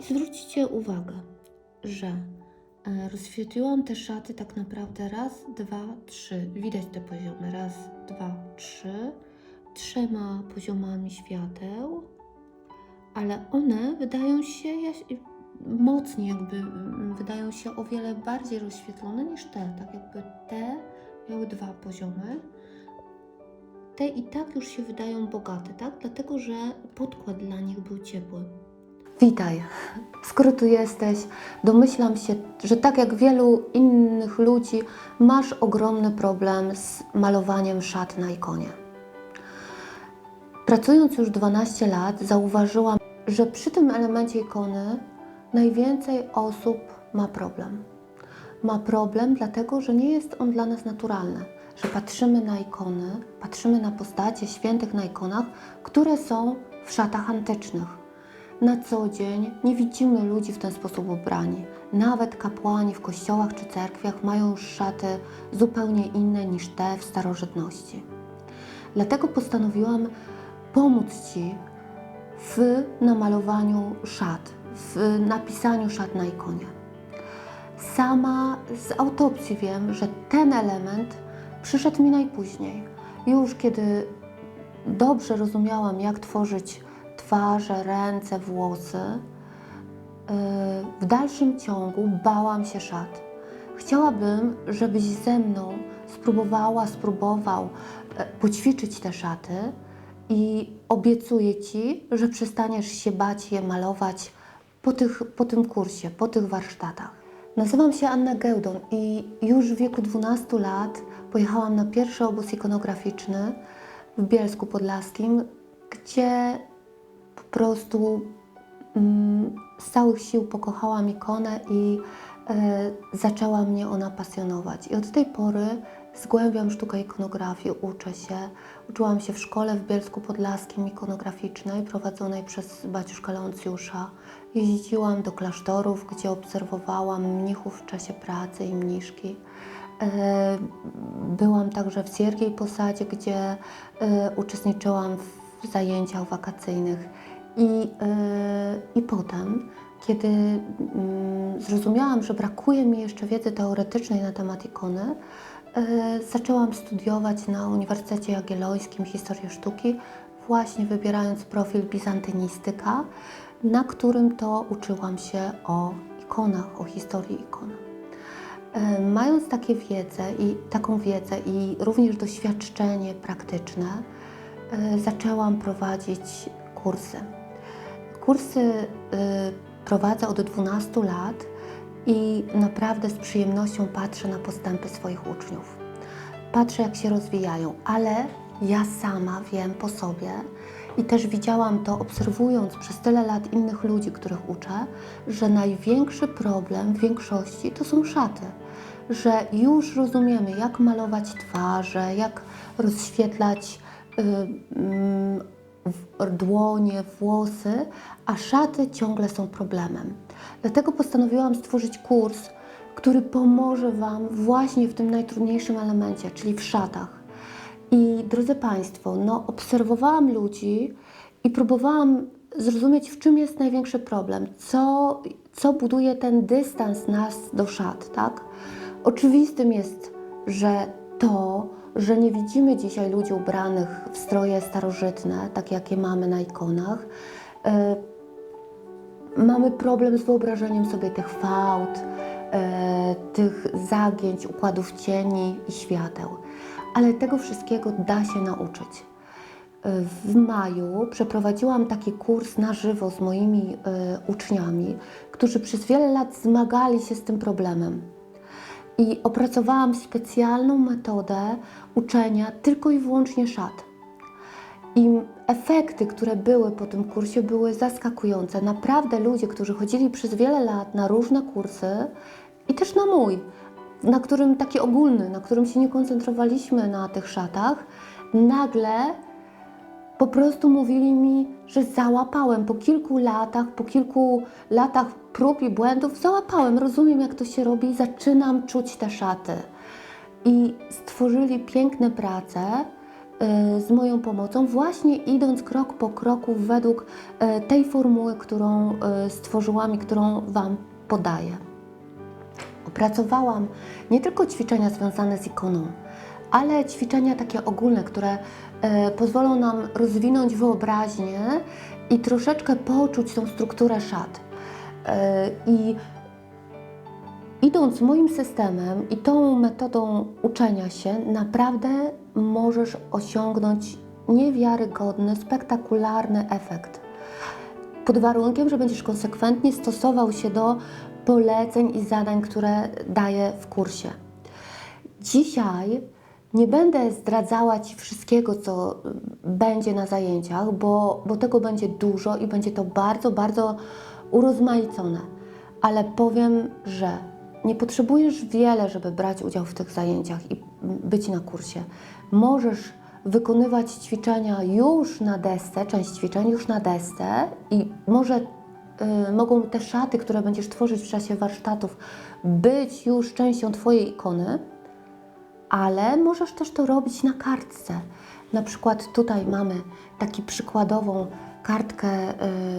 Zwróćcie uwagę, że e, rozświetliłam te szaty tak naprawdę raz, dwa, trzy. Widać te poziomy. Raz, dwa, trzy. Trzema poziomami świateł, ale one wydają się mocniej, jakby mm, wydają się o wiele bardziej rozświetlone niż te. Tak jakby te miały dwa poziomy. Te i tak już się wydają bogate, tak? Dlatego, że podkład dla nich był ciepły. Witaj. Skoro tu jesteś, domyślam się, że tak jak wielu innych ludzi, masz ogromny problem z malowaniem szat na ikonie. Pracując już 12 lat, zauważyłam, że przy tym elemencie ikony najwięcej osób ma problem. Ma problem, dlatego że nie jest on dla nas naturalny, że patrzymy na ikony, patrzymy na postacie świętych na ikonach, które są w szatach antycznych. Na co dzień nie widzimy ludzi w ten sposób ubrani. Nawet kapłani w kościołach czy cerkwiach mają już szaty zupełnie inne niż te w starożytności. Dlatego postanowiłam pomóc Ci w namalowaniu szat, w napisaniu szat na ikonie. Sama z autopsji wiem, że ten element przyszedł mi najpóźniej. Już kiedy dobrze rozumiałam, jak tworzyć twarze, ręce, włosy, yy, w dalszym ciągu bałam się szat. Chciałabym, żebyś ze mną spróbowała, spróbował e, poćwiczyć te szaty i obiecuję Ci, że przestaniesz się bać je malować po, tych, po tym kursie, po tych warsztatach. Nazywam się Anna Gełdon i już w wieku 12 lat pojechałam na pierwszy obóz ikonograficzny w Bielsku Podlaskim, gdzie prostu mm, z całych sił pokochałam ikonę i e, zaczęła mnie ona pasjonować. I od tej pory zgłębiam sztukę ikonografii, uczę się. Uczyłam się w szkole w Bielsku Podlaskim ikonograficznej prowadzonej przez baciuszka Leoncjusza. Jeździłam do klasztorów, gdzie obserwowałam mnichów w czasie pracy i mniszki. E, Byłam także w Siergiej Posadzie, gdzie e, uczestniczyłam w zajęciach wakacyjnych. I, e, I potem, kiedy mm, zrozumiałam, że brakuje mi jeszcze wiedzy teoretycznej na temat ikony, e, zaczęłam studiować na Uniwersytecie Jagiellońskim historię sztuki, właśnie wybierając profil bizantynistyka, na którym to uczyłam się o ikonach, o historii ikon. E, Mając takie wiedzę i taką wiedzę i również doświadczenie praktyczne, zaczęłam prowadzić kursy. Kursy y, prowadzę od 12 lat i naprawdę z przyjemnością patrzę na postępy swoich uczniów. Patrzę, jak się rozwijają, ale ja sama wiem po sobie i też widziałam to, obserwując przez tyle lat innych ludzi, których uczę, że największy problem w większości to są szaty. Że już rozumiemy, jak malować twarze, jak rozświetlać y, mm, w- dłonie, włosy, a szaty ciągle są problemem. Dlatego postanowiłam stworzyć kurs, który pomoże Wam właśnie w tym najtrudniejszym elemencie, czyli w szatach. I drodzy Państwo, no, obserwowałam ludzi i próbowałam zrozumieć, w czym jest największy problem, co, co buduje ten dystans nas do szat, tak? Oczywistym jest, że to, że nie widzimy dzisiaj ludzi ubranych w stroje starożytne, tak jakie mamy na ikonach, y, mamy problem z wyobrażeniem sobie tych fałd, e, tych zagięć, układów cieni i świateł. Ale tego wszystkiego da się nauczyć. E, W maju przeprowadziłam taki kurs na żywo z moimi e, uczniami, którzy przez wiele lat zmagali się z tym problemem. I opracowałam specjalną metodę uczenia tylko i wyłącznie szat. I efekty, które były po tym kursie, były zaskakujące. Naprawdę ludzie, którzy chodzili przez wiele lat na różne kursy i też na mój, na którym taki ogólny, na którym się nie koncentrowaliśmy na tych szatach, nagle po prostu mówili mi, że załapałem po kilku latach, po kilku latach prób i błędów, załapałem, rozumiem jak to się robi zaczynam czuć te szaty. I stworzyli piękne prace, y, z moją pomocą, właśnie idąc krok po kroku według y, tej formuły, którą y, stworzyłam i którą Wam podaję. Opracowałam nie tylko ćwiczenia związane z ikoną, ale ćwiczenia takie ogólne, które e, pozwolą nam rozwinąć wyobraźnię i troszeczkę poczuć tą strukturę szat. E, I idąc moim systemem i tą metodą uczenia się, naprawdę możesz osiągnąć niewiarygodny, spektakularny efekt. Pod warunkiem, że będziesz konsekwentnie stosował się do poleceń i zadań, które daję w kursie. Dzisiaj nie będę zdradzała Ci wszystkiego, co będzie na zajęciach, bo, bo tego będzie dużo i będzie to bardzo, bardzo urozmaicone. Ale powiem, że nie potrzebujesz wiele, żeby brać udział w tych zajęciach i być na kursie. Możesz wykonywać ćwiczenia już na desce, część ćwiczeń już na desce i może y, mogą te szaty, które będziesz tworzyć w czasie warsztatów, być już częścią Twojej ikony ale możesz też to robić na kartce. Na przykład tutaj mamy taki przykładową kartkę,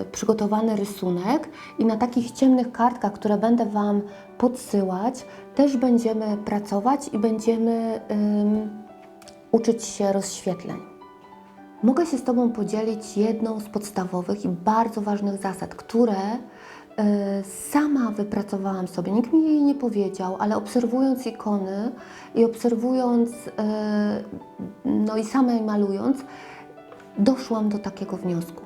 y, przygotowany rysunek i na takich ciemnych kartkach, które będę Wam podsyłać, też będziemy pracować i będziemy uczyć się rozświetleń. Mogę się z Tobą podzielić jedną z podstawowych i bardzo ważnych zasad, które sama wypracowałam sobie. Nikt mi jej nie powiedział, ale obserwując ikony i obserwując, e, no i samej malując, doszłam do takiego wniosku.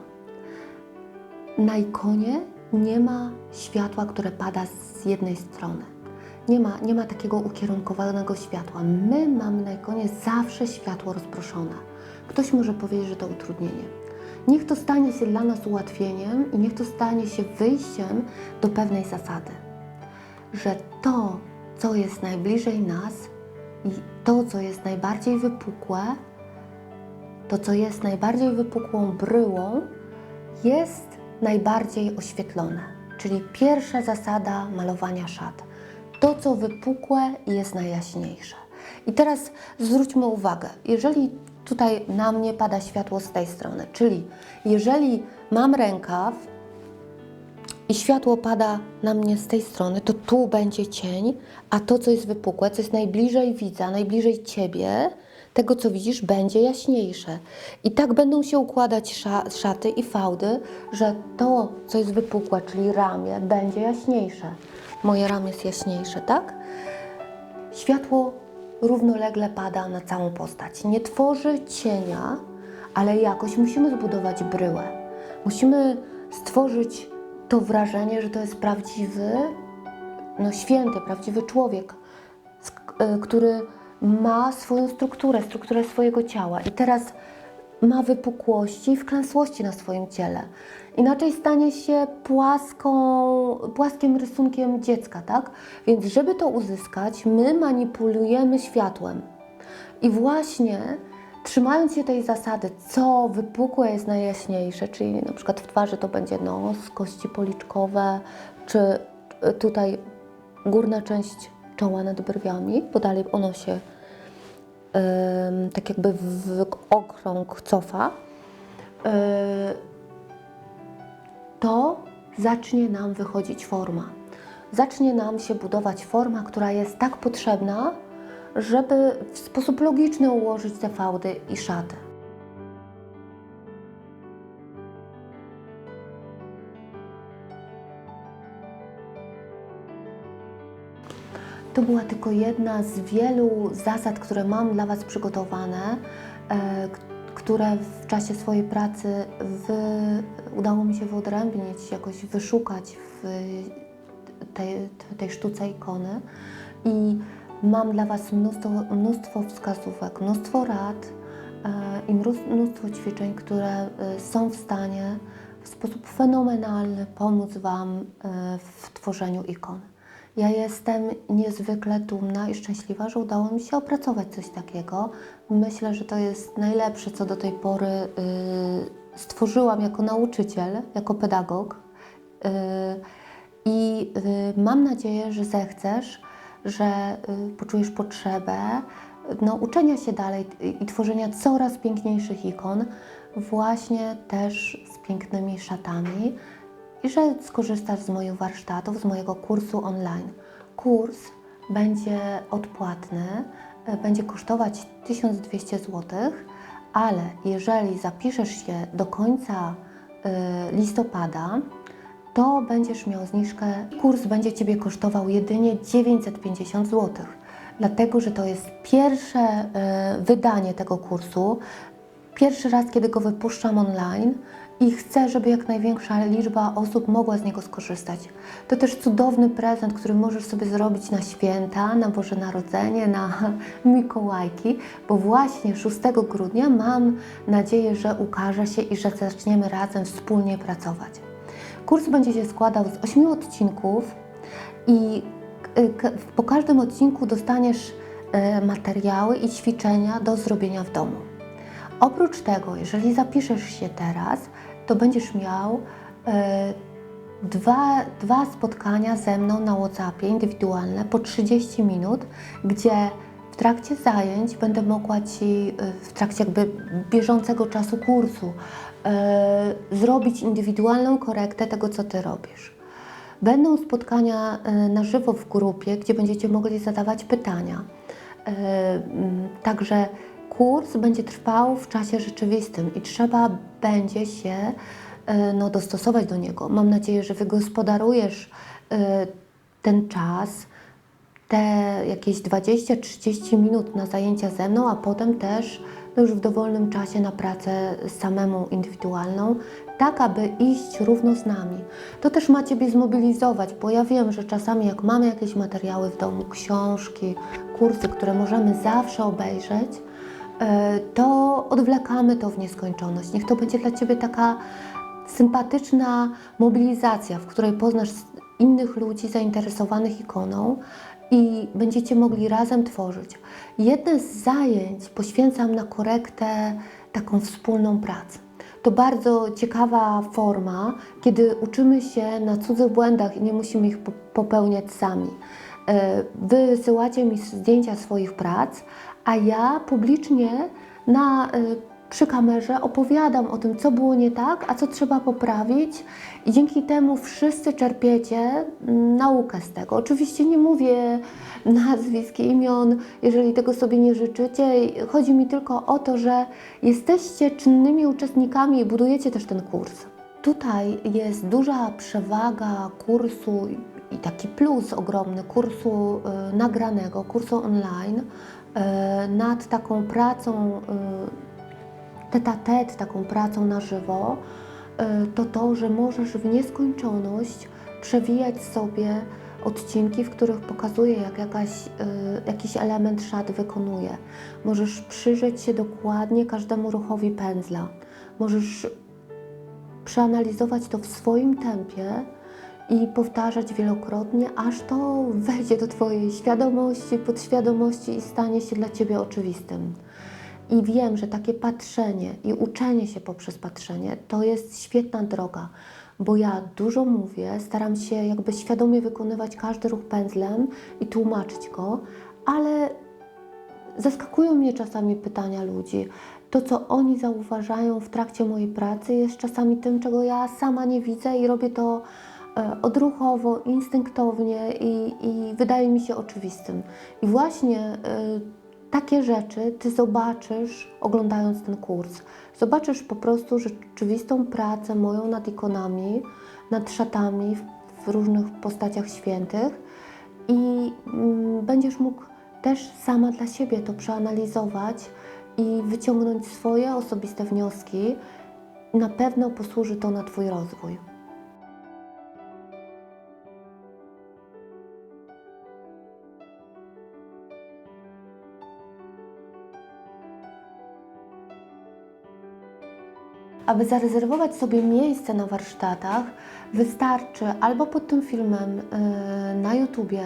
Na ikonie nie ma światła, które pada z jednej strony. Nie ma, nie ma takiego ukierunkowanego światła. My mamy na ikonie zawsze światło rozproszone. Ktoś może powiedzieć, że to utrudnienie. Niech to stanie się dla nas ułatwieniem i niech to stanie się wyjściem do pewnej zasady, że to, co jest najbliżej nas i to, co jest najbardziej wypukłe, to, co jest najbardziej wypukłą bryłą, jest najbardziej oświetlone. Czyli pierwsza zasada malowania szat. To, co wypukłe, jest najjaśniejsze. I teraz zwróćmy uwagę, jeżeli tutaj na mnie pada światło z tej strony, czyli jeżeli mam rękaw i światło pada na mnie z tej strony, to tu będzie cień, a to, co jest wypukłe, co jest najbliżej widza, najbliżej ciebie, tego, co widzisz, będzie jaśniejsze. I tak będą się układać sza, szaty i fałdy, że to, co jest wypukłe, czyli ramię, będzie jaśniejsze. Moje ramię jest jaśniejsze, tak? Światło równolegle pada na całą postać. Nie tworzy cienia, ale jakoś musimy zbudować bryłę. Musimy stworzyć to wrażenie, że to jest prawdziwy, no święty, prawdziwy człowiek, y, który ma swoją strukturę, strukturę swojego ciała. I teraz ma wypukłości i wklęsłości na swoim ciele. Inaczej stanie się płaską, płaskim rysunkiem dziecka, tak? Więc żeby to uzyskać, my manipulujemy światłem. I właśnie trzymając się tej zasady, co wypukłe jest najjaśniejsze, czyli na przykład w twarzy to będzie nos, kości policzkowe, czy y, tutaj górna część czoła nad brwiami, bo dalej ono się tak jakby w okrąg cofa, to zacznie nam wychodzić forma. Zacznie nam się budować forma, która jest tak potrzebna, żeby w sposób logiczny ułożyć te fałdy i szaty. To była tylko jedna z wielu zasad, które mam dla Was przygotowane, e, które w czasie swojej pracy wy, udało mi się wyodrębnić, jakoś wyszukać w tej, tej sztuce ikony. I mam dla Was mnóstwo, mnóstwo wskazówek, mnóstwo rad e, i mnóstwo ćwiczeń, które e, są w stanie w sposób fenomenalny pomóc Wam w tworzeniu ikon. Ja jestem niezwykle dumna i szczęśliwa, że udało mi się opracować coś takiego. Myślę, że to jest najlepsze, co do tej pory y, stworzyłam jako nauczyciel, jako pedagog. Y, I y, mam nadzieję, że zechcesz, że poczujesz potrzebę no, uczenia się dalej i tworzenia coraz piękniejszych ikon, właśnie też z pięknymi szatami i że skorzystasz z moich warsztatów, z mojego kursu online. Kurs będzie odpłatny, e, będzie kosztować 1200 zł, ale jeżeli zapiszesz się do końca y, listopada, to będziesz miał zniżkę. Kurs będzie Ciebie kosztował jedynie 950 zł, dlatego że to jest pierwsze y, wydanie tego kursu. Pierwszy raz, kiedy go wypuszczam online i chcę, żeby jak największa liczba osób mogła z niego skorzystać. To też cudowny prezent, który możesz sobie zrobić na święta, na Boże Narodzenie, na Mikołajki, bo właśnie 6 grudnia mam nadzieję, że ukaże się i że zaczniemy razem wspólnie pracować. Kurs będzie się składał z 8 odcinków i po każdym odcinku dostaniesz y, materiały i ćwiczenia do zrobienia w domu. Oprócz tego, jeżeli zapiszesz się teraz, to będziesz miał e, dwa, dwa spotkania ze mną na WhatsAppie indywidualne po 30 minut, gdzie w trakcie zajęć będę mogła Ci, e, w trakcie jakby bieżącego czasu kursu, e, zrobić indywidualną korektę tego, co Ty robisz. Będą spotkania na żywo w grupie, gdzie będziecie mogli zadawać pytania. Także kurs będzie trwał w czasie rzeczywistym i trzeba będzie się e, no, dostosować do niego. Mam nadzieję, że wygospodarujesz e, ten czas, te jakieś 20-30 minut na zajęcia ze mną, a potem też no już w dowolnym czasie na pracę samemu indywidualną, tak aby iść równo z nami. To też ma Ciebie zmobilizować, bo ja wiem, że czasami jak mamy jakieś materiały w domu, książki, kursy, które możemy zawsze obejrzeć, to odwlekamy to w nieskończoność. Niech to będzie dla Ciebie taka sympatyczna mobilizacja, w której poznasz innych ludzi zainteresowanych ikoną i będziecie mogli razem tworzyć. Jedne z zajęć poświęcam na korektę taką wspólną pracę. To bardzo ciekawa forma, kiedy uczymy się na cudzych błędach i nie musimy ich po- popełniać sami. E, Wy wysyłacie mi zdjęcia swoich prac, a ja publicznie na, e, przy kamerze opowiadam o tym, co było nie tak, a co trzeba poprawić, i dzięki temu wszyscy czerpiecie naukę z tego. Oczywiście nie mówię nazwisk, imion, jeżeli tego sobie nie życzycie. Chodzi mi tylko o to, że jesteście czynnymi uczestnikami i budujecie też ten kurs. Tutaj jest duża przewaga kursu i taki plus ogromny kursu y, nagranego, kursu online y, nad taką pracą y, tet a tet, taką pracą na żywo, to to, że możesz w nieskończoność przewijać sobie odcinki, w których pokazuje, jak jakaś, jakiś element szat wykonuje. Możesz przyjrzeć się dokładnie każdemu ruchowi pędzla. Możesz przeanalizować to w swoim tempie i powtarzać wielokrotnie, aż to wejdzie do Twojej świadomości, podświadomości i stanie się dla Ciebie oczywistym. I wiem, że takie patrzenie i uczenie się poprzez patrzenie to jest świetna droga, bo ja dużo mówię, staram się jakby świadomie wykonywać każdy ruch pędzlem i tłumaczyć go, ale zaskakują mnie czasami pytania ludzi. To, co oni zauważają w trakcie mojej pracy, jest czasami tym, czego ja sama nie widzę i robię to odruchowo, instynktownie i, i wydaje mi się oczywistym. I właśnie e, takie rzeczy Ty zobaczysz oglądając ten kurs. Zobaczysz po prostu rzeczywistą pracę moją nad ikonami, nad szatami w, w różnych postaciach świętych i mm, będziesz mógł też sama dla siebie to przeanalizować i wyciągnąć swoje osobiste wnioski. Na pewno posłuży to na Twój rozwój. Aby zarezerwować sobie miejsce na warsztatach, wystarczy albo pod tym filmem y, na YouTubie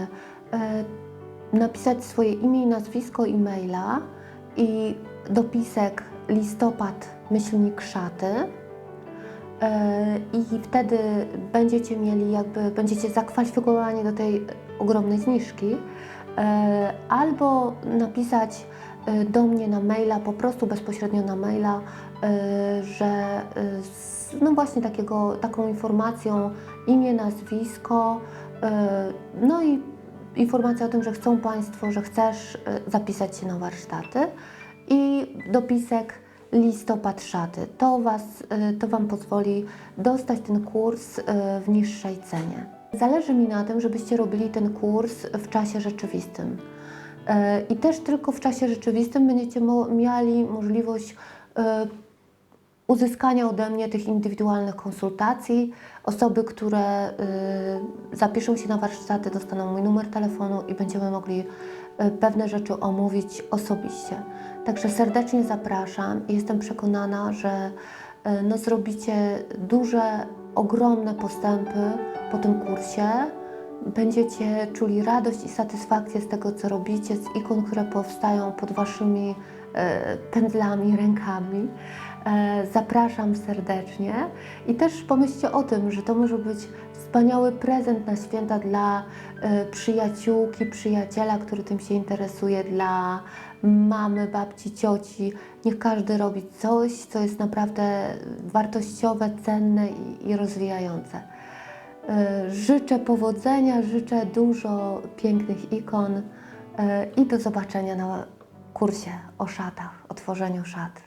y, napisać swoje imię i nazwisko e-maila i dopisek listopad myślnik szaty. E, I wtedy będziecie mieli, jakby będziecie zakwalifikowani do tej ogromnej zniżki. Albo napisać y, do mnie na maila, po prostu bezpośrednio na maila, y, że y, no właśnie takiego, taką informacją imię, nazwisko, y, no i informacja o tym, że chcą Państwo, że chcesz y, zapisać się na warsztaty i dopisek listopad szaty. To, was, y, to Wam pozwoli dostać ten kurs y, w niższej cenie. Zależy mi na tym, żebyście robili ten kurs w czasie rzeczywistym. E, I też tylko w czasie rzeczywistym będziecie mieli możliwość e, uzyskania ode mnie tych indywidualnych konsultacji. Osoby, które y, zapiszą się na warsztaty, dostaną mój numer telefonu i będziemy mogli pewne rzeczy omówić osobiście. Także serdecznie zapraszam i jestem przekonana, że no, zrobicie duże, ogromne postępy po tym kursie. Będziecie czuli radość i satysfakcję z tego, co robicie, z ikon, które powstają pod waszymi e, pędzlami, rękami. E, Zapraszam serdecznie i też pomyślcie o tym, że to może być wspaniały prezent na święta dla e, przyjaciółki, przyjaciela, który tym się interesuje, dla mamy, babci, cioci. Niech każdy robi coś, co jest naprawdę wartościowe, cenne i, i rozwijające. E, Życzę powodzenia, życzę dużo pięknych ikon e, i do zobaczenia na kursie o szatach, o tworzeniu szat.